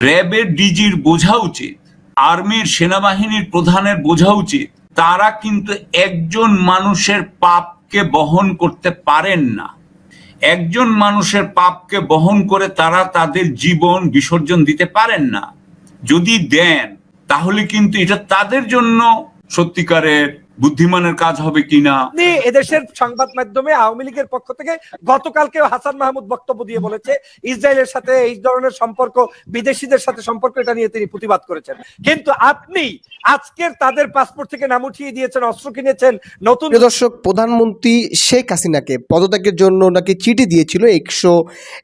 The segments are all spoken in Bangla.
র্যাবের ডিজির বোঝা উচিত, আর্মির সেনাবাহিনীর প্রধানের বোঝা উচিত, তারা কিন্তু একজন মানুষের পাপকে বহন করতে পারেন না। একজন মানুষের পাপকে বহন করে তারা তাদের জীবন বিসর্জন দিতে পারেন না। যদি দেন, তাহলে কিন্তু এটা তাদের জন্য সত্যিকারের বুদ্ধিমানের কাজ হবে কিনা? আপনি এদেশের সংবাদ মাধ্যমে আওয়ামী লীগের পক্ষ থেকে গতকালকে হাসান মাহমুদ বক্তব্য দিয়ে বলেছে ইসরায়েলের সাথে এই ধরনের সম্পর্ক বিদেশিদের সাথে সম্পর্ক এটা নিয়ে তিনি প্রতিবাদ করেছেন। কিন্তু আপনি আজকের তাদের পাসপোর্ট থেকে নাম উঠিয়ে দিয়েছেন অস্ত্র কিনেছেন নতুন দর্শক প্রধানমন্ত্রী শেখ হাসিনাকে পদত্যাগের জন্য নাকি চিঠি দিয়েছিল একশো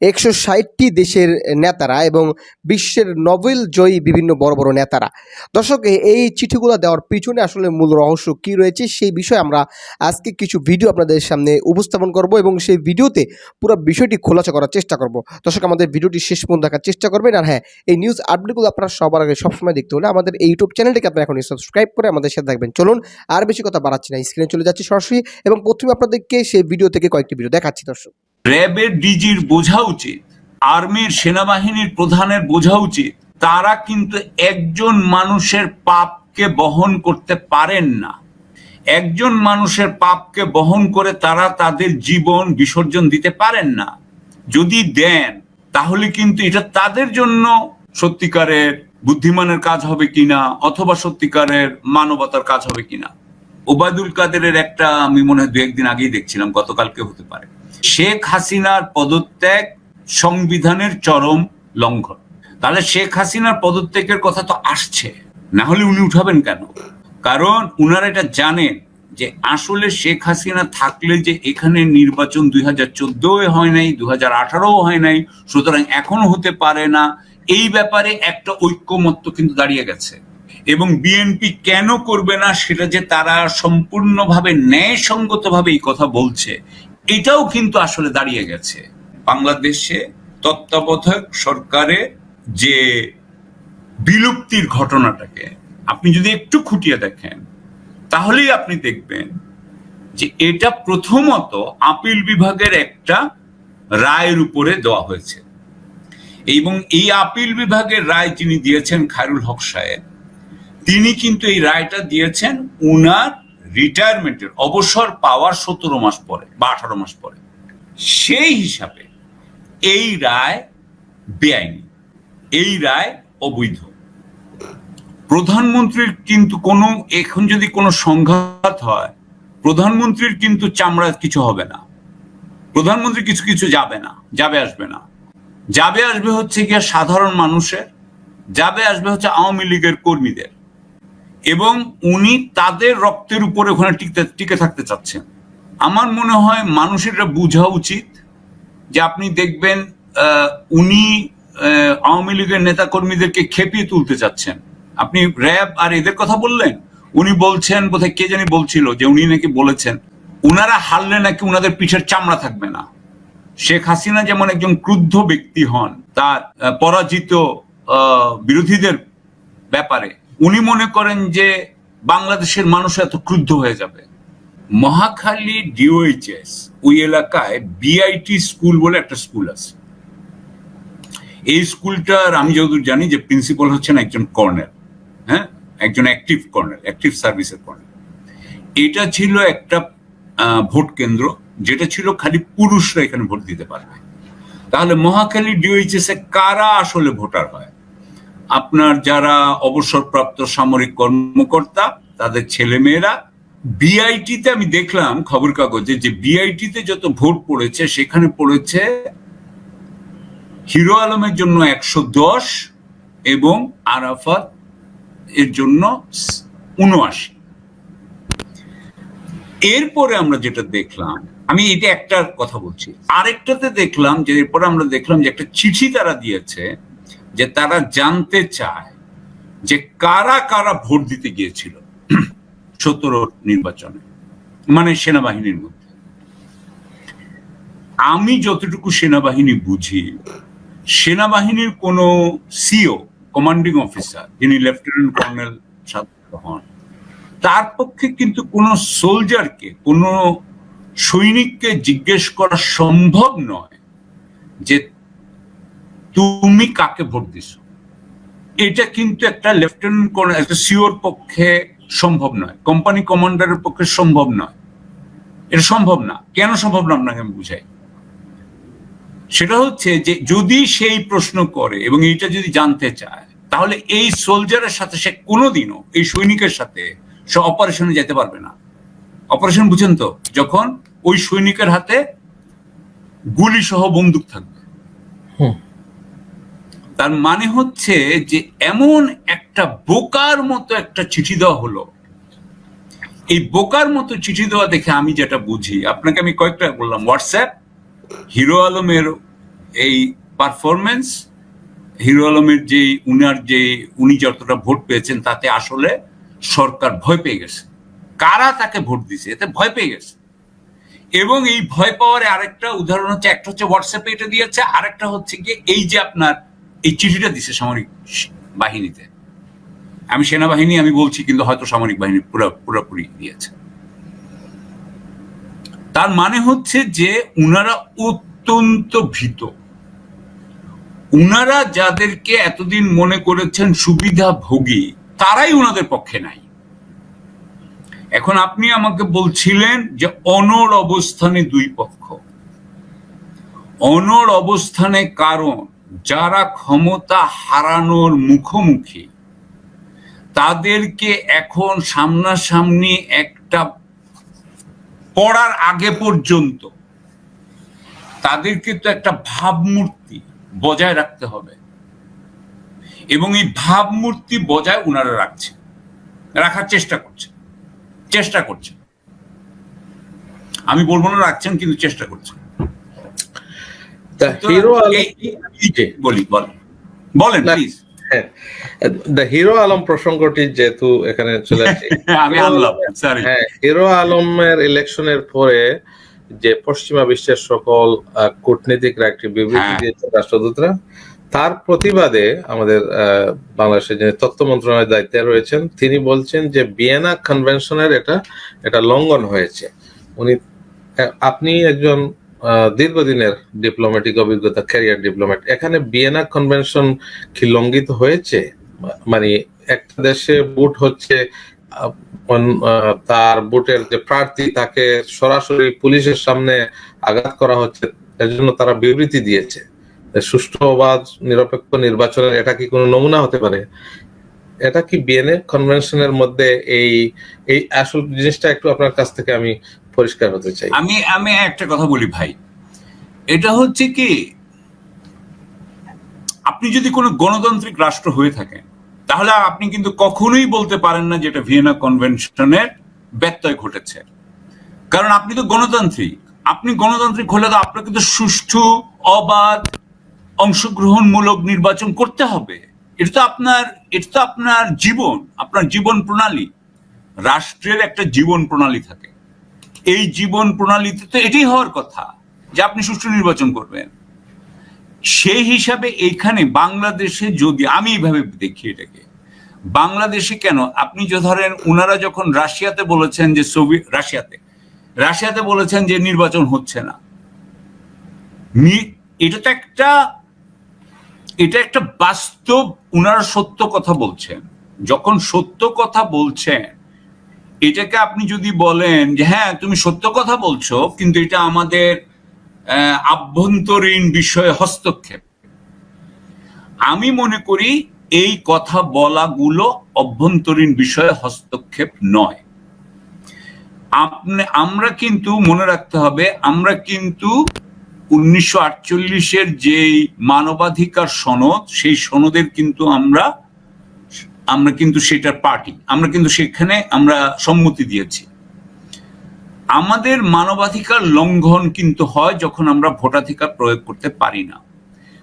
একশো ষাটটি দেশের নেতারা এবং বিশ্বের নোবেল জয়ী বিভিন্ন বড় বড় নেতারা। দর্শক এই চিঠিগুলো দেওয়ার পিছনে আসলে মূল রহস্য কী রয়েছে সেই বিষয়ে আমরা আজকে কিছু ভিডিও আপনাদের সামনে উপস্থাপন করব এবং সেই ভিডিওতে পুরো বিষয়টি খোলাচা করার চেষ্টা করব। দর্শক, আমাদের ভিডিওটি শেষ পর্যন্ত দেখার চেষ্টা করবেন আর হ্যাঁ এই নিউজ আপডেটগুলো আপনারা সবার আগে সবসময় দেখতে হলে আমাদের এই ইউটিউব চ্যানেলটিকে আপনারা এখনই সাবস্ক্রাইব করে আমাদের সাথে থাকবেন। চলুন, আর বেশি কথা বাড়াচ্ছি না স্ক্রিনে চলে যাচ্ছি সরাসরি এবং প্রথমে আপনাদেরকে সেই ভিডিও থেকে কয়েকটি ভিডিও দেখাচ্ছি, দর্শক। র্যাবের ডিজির বোঝা উচিত, আর্মির সেনাবাহিনীর প্রধানের বোঝা উচিত, তারা কিন্তু একজন মানুষের পাপকে বহন করতে পারেন না। একজন মানুষের পাপকে বহন করে তারা তাদের জীবন বিসর্জন দিতে পারেন না। যদি দেন, তাহলে কিন্তু এটা তাদের জন্য সত্যিকারের বুদ্ধিমানের কাজ হবে কিনা, অথবা সত্যিকারের মানবতার কাজ হবে কিনা। ওবায়দুল কাদেরের একটা, আমি মনে হয় দু একদিন আগেই দেখছিলাম গতকালকে হতে পারে। শেখ হাসিনার পদত্যাগ সংবিধানের চরম লঙ্ঘন। তাহলে শেখ হাসিনার পদত্যাগের কথা তো আসছে। না হলে উনি উঠাবেন কেন? কারণ উনারা এটা জানেন যে আসলে শেখ হাসিনা থাকলে যে এখানে নির্বাচন দুই হাজার চোদ্দোয় হয় নাই দু হাজার আঠারোও হয় নাই, সুতরাং এখনও হতে পারে না। এই ব্যাপারে একটা ঐক্যমত্য কিন্তু দাঁড়িয়ে গেছে। এবং বিএনপি কেন করবে না সেটা যে তারা সম্পূর্ণভাবে ন্যায়সঙ্গতভাবে এই কথা বলছে, এটাও কিন্তু আসলে দাঁড়িয়ে গেছে। বাংলাদেশে তত্ত্বাবধায়ক সরকারের যে বিলুপ্তির ঘটনাটাকে আপনি যদি একটু খুঁটিয়ে দেখেন, তাহলেই আপনি দেখবেন যে এটা প্রথমত আপিল বিভাগের একটা রায়ের উপরে দেওয়া হয়েছে। এবং এই আপিল বিভাগের রায় যিনি দিয়েছেন খায়রুল হক সাহেব, তিনি কিন্তু এই রায়টা দিয়েছেন উনার রিটায়ারমেন্টের অবসর পাওয়ার সতেরো মাস পরে বা আঠারো মাস পরে। সেই হিসাবে এই রায় বেআইনি, এই রায় অবৈধ। প্রধানমন্ত্রীর কিন্তু কোনো, এখন যদি কোনো সংঘাত হয়, প্রধানমন্ত্রীর কিন্তু চামড়া কিছু হবে না। প্রধানমন্ত্রী কিছু কিছু যাবে না, যাবে আসবে না। যাবে আসবে হচ্ছে গিয়ে সাধারণ মানুষের, যাবে আসবে হচ্ছে আওয়ামী লীগের কর্মীদের। এবং উনি তাদের রক্তের উপরে ওখানে টিকে টিকে থাকতে চাচ্ছেন। আমার মনে হয় মানুষের এটা বোঝা উচিত যে আপনি দেখবেন উনি আওয়ামী লীগের নেতা কর্মীদেরকে খেপিয়ে তুলতে চাচ্ছেন। আপনি র্যাব আর এদের কথা বললেন? উনি বলছেন, বোধহয় কে জানি বলছিল যে উনি নাকি বলেছেন, উনারা হারলে নাকি উনাদের পিঠের চামড়া থাকবে না। শেখ হাসিনা যেমন একজন ক্রুদ্ধ ব্যক্তি হন, তার পরাজিত বিরোধীদের ব্যাপারে, উনি মনে করেন যে বাংলাদেশের মানুষ এত ক্রুদ্ধ হয়ে যাবে। মহাখালী ডিওএইচএস, ওই এলাকায় বিআইটি স্কুল বলে একটা স্কুল আছে। এই স্কুলটার, আমি যতদূর জানি যে প্রিন্সিপাল হচ্ছেন একজন কর্নেল। হ্যাঁ? একজন অ্যাক্টিভ কর্নেল অ্যাক্টিভ সার্ভিসের কর্নেল। এটা ছিল একটা ভোট কেন্দ্র, যেটা ছিল খালি পুরুষরা এখানে ভোট দিতে পারবে। তাহলে মহাখালী ডিওএইচএস এ কারা আসলে ভোটার হয়? আপনার যারা অবসরপ্রাপ্ত সামরিক কর্মকর্তা, তাদের ছেলে মেয়েরা বিআইটিতে আমি দেখলাম খবর কাগজে যে বিআইটিতে যত ভোট পড়েছে, সেখানে পড়েছে হিরো আলমের জন্য একশো দশ এবং আরাফাত এর জন্য উনআশি এরপরে আমরা যেটা দেখলাম, আমি এটা একটা কথা বলছি। আরেকটাতে দেখলাম যে, এরপরে আমরা দেখলাম যে একটা চিঠি তারা দিয়েছে যে তারা জানতে চায় যে কারা কারা ভোট দিতে গিয়েছিল সতেরো নির্বাচনে মানে সেনাবাহিনীর মধ্যে। আমি যতটুকু সেনাবাহিনী বুঝি, সেনাবাহিনীর কোনো সিও কমান্ডিং অফিসার যিনি লেফটেন্যান্ট কর্নেল হন তার পক্ষে কিন্তু কোনো সোলজারকে কোনো সৈনিককে জিজ্ঞেস করা সম্ভব নয় যে তুমি কাকে ভোট দিছো। এটা কিন্তু একটা লেফটেন্যান্ট কর্নেল একটা সিওর পক্ষে সম্ভব নয়। কোম্পানি কমান্ডারের পক্ষে সম্ভব নয়। এটা সম্ভব না। কেন সম্ভব না আপনাকে আমি বুঝাই? সেটা হচ্ছে যে যদি সেই প্রশ্ন করে এবং এটা যদি জানতে চায় তাহলে এই সোলজারের সাথে সে কোনোদিনও এই সৈনিকের সাথে সে অপারেশনে যেতে পারবে না। অপারেশন বুঝেন তো যখন ওই সৈনিকের হাতে গুলি সহ বন্দুক থাকবে। তার মানে হচ্ছে যে এমন একটা বোকার মতো একটা চিঠি দেওয়া হলো। এই বোকার মতো চিঠি দেওয়া দেখে আমি যেটা বুঝি আপনাকে আমি কয়েকটা বললাম হোয়াটসঅ্যাপ হিরো আলমের এই পারফরমেন্স হিরো আলমের যে উনার যে, উনি যতটা ভোট পেয়েছেন তাতে আসলে সরকার ভয় পেয়ে গেছে। কারা তাকে ভোট দিছে এতে ভয় পেয়ে গেছে। এবং এই ভয় পাওয়ার আরেকটা উদাহরণ হচ্ছে, একটা হচ্ছে হোয়াটসঅ্যাপে এটা দিয়েছে, আরেকটা হচ্ছে গিয়ে এই যে আপনার এই চিঠিটা দিছে সামরিক বাহিনীতে। আমি সেনাবাহিনী, আমি বলছি, কিন্তু হয়তো সামরিক বাহিনী পুরো, পুরোপুরি দিয়েছে। তার মানে হচ্ছে যে উনারা অত্যন্ত ভীত। উনারা যাদেরকে এতদিন মনে করেছেন সুবিধাভোগী তারাই উনাদের পক্ষে নাই। এখন আপনি আমাকে বলছিলেন যে অনড় অবস্থানে দুই পক্ষ। অনড় অবস্থানে কারণ, যারা ক্ষমতা হারানোর মুখোমুখি, তাদেরকে এখন সামনাসামনি একটা পড়ার আগে পর্যন্ত, তাদেরকে তো একটা ভাবমূর্তি বজায় রাখতে হবে। এবং এই ভাবমূর্তি বজায় উনারা রাখছে। রাখার চেষ্টা করছে। চেষ্টা করছে। আমি বলব না রাখছেন কিন্তু চেষ্টা করছেন দ্য হিরো এই- এই- বলি বলেন। বলেন প্লিজ দ্য হিরো আলম প্রসঙ্গটি যেহেতু এখানে চলে আসছে। আমি আনলাম সরি হ্যাঁ হিরো আলমের ইলেকশনের পরে যে পশ্চিমা বিশ্বের সকল কূটনীতিকরা একটি বিবৃতি হ্যাঁ। দিয়েছে রাষ্ট্রদূতরা তার প্রতিবাদে আমাদের বাংলাদেশের যিনি তথ্য মন্ত্রণালয়ের দায়িত্বে রয়েছেন তিনি বলছেন যে ভিয়েনা কনভেনশনের এটা এটা লঙ্ঘন হয়েছে উনি আপনি একজন দীর্ঘদিনের ডিপ্লোম্যাটিক অভিজ্ঞতা ক্যারিয়ার ডিপ্লোম্যাট এখানে ভিয়েনা কনভেনশন কি লঙ্ঘিত হয়েছে মানে একটা দেশে ভোট হচ্ছে তার ভোটের যে প্রার্থী, তাকে সরাসরি পুলিশের সামনে আঘাত করা হচ্ছে, এর জন্য তারা বিবৃতি দিয়েছে। সুষ্ঠু বা নিরপেক্ষ নির্বাচনের এটা কি কোনো নমুনা হতে পারে? এটা কি বিএনএ কনভেনশনের মধ্যে এই এই আসল জিনিসটা একটু আপনার কাছ থেকে আমি পরিষ্কার হতে চাই। আমি আমি একটা কথা বলি ভাই। এটা হচ্ছে কি, আপনি যদি কোনো গণতান্ত্রিক রাষ্ট্র হয়ে থাকেন তাহলে আপনি কিন্তু কখনোই বলতে পারেন না যেটা ভিয়েনা কনভেনশনের ব্যত্যয় ঘটেছে। কারণ আপনি তো গণতান্ত্রিক। আপনি গণতান্ত্রিক হলে তো আপনাকে তো সুষ্ঠু, অবাধ, অংশগ্রহণমূলক নির্বাচন করতে হবে। এটা তো আপনার, এটা তো আপনার জীবন আপনার জীবন প্রণালী। রাষ্ট্রের একটা জীবন প্রণালী থাকে। এই জীবন প্রণালীতে তো এটাই হওয়ার কথা, যে আপনি সুষ্ঠু নির্বাচন করবেন। সেই হিসাবে এখানে বাংলাদেশে যদি, আমি এইভাবে দেখি এটাকে, বাংলাদেশে কেন? আপনি যে ধরেন ওনারা যখন রাশিয়াতে বলেছেন যে সোভিয়েত, রাশিয়াতে রাশিয়াতে বলেছেন যে নির্বাচন হচ্ছে না, এটা তো একটা, এটা একটা বাস্তব, উনারা সত্য কথা বলছেন। যখন সত্য কথা বলছেন, এটাকে আপনি যদি বলেন যে হ্যাঁ তুমি সত্য কথা বলছো, কিন্তু এটা আমাদের আভ্যন্তরীণ বিষয়ে হস্তক্ষেপ। আমি মনে করি এই কথা বলাগুলো অভ্যন্তরীণ বিষয়ে হস্তক্ষেপ নয়। আপনি, আমরা কিন্তু মনে রাখতে হবে, আমরা কিন্তু উনিশশো আটচল্লিশের যেই মানবাধিকার সনদ, সেই সনদের কিন্তু আমরা আমরা কিন্তু সেটার পার্টি, আমরা কিন্তু সেখানে আমরা সম্মতি দিয়েছি। আমাদের মানবাধিকার লঙ্ঘন কিন্তু হয় যখন আমরা ভোটাধিকার প্রয়োগ করতে পারি না।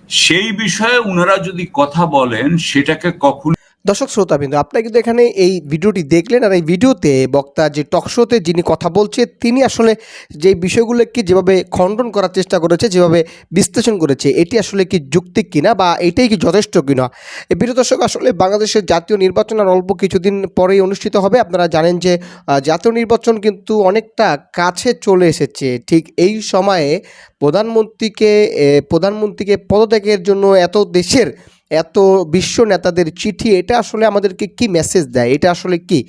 সেই বিষয়ে ওনারা যদি কথা বলেন, সেটাকে কখন দর্শক শ্রোতাবৃন্দ, আপনারা কিন্তু এখানে এই ভিডিওটি দেখলেন আর এই ভিডিওতে বক্তা যে টকশোতে যিনি কথা বলছে, তিনি আসলে যে বিষয়গুলোকে যেভাবে খণ্ডন করার চেষ্টা করেছে, যেভাবে বিশ্লেষণ করেছে, এটি আসলে কি যুক্তিক কিনা বা এটাই কি যথেষ্ট কিনা? প্রিয় দর্শক, আসলে বাংলাদেশের জাতীয় নির্বাচন আর অল্প কিছুদিন পরেই অনুষ্ঠিত হবে। আপনারা জানেন যে জাতীয় নির্বাচন কিন্তু অনেকটা কাছে চলে এসেছে। ঠিক এই সময়ে প্রধানমন্ত্রীকে প্রধানমন্ত্রীকে পদত্যাগের জন্য এত দেশের এত বিশ্ব নেতাদের চিঠি, এটা আসলে আমাদেরকে কি মেসেজ দেয়? এটা আসলে কি?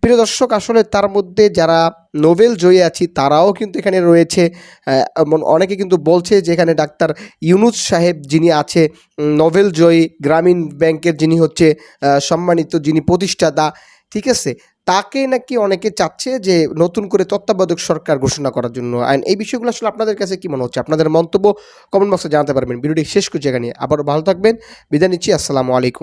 প্রিয় দর্শক, আসলে তার মধ্যে যারা নোবেল জয়ী আছি, তারাও কিন্তু এখানে রয়েছে। অনেকে কিন্তু বলছে যে এখানে ডাক্তার ইউনুস সাহেব যিনি আছে নোবেল জয়ী গ্রামীণ ব্যাংকের যিনি হচ্ছে সম্মানিত যিনি প্রতিষ্ঠাতা, ঠিক আছে? তাকে নাকি অনেকে চাচ্ছে যে নতুন করে তত্ত্বাবধায়ক সরকার ঘোষণা করার জন্য। আইন এই বিষয়গুলো আসলে আপনাদের কাছে কি মনে হচ্ছে? আপনাদের মন্তব্য কমেন্ট বক্সে জানাতে পারবেন। ভিডিওটি শেষ করছি এখানে। আবারও ভালো থাকবেন। বিদায় নিচ্ছি। আসসালামু আলাইকুম।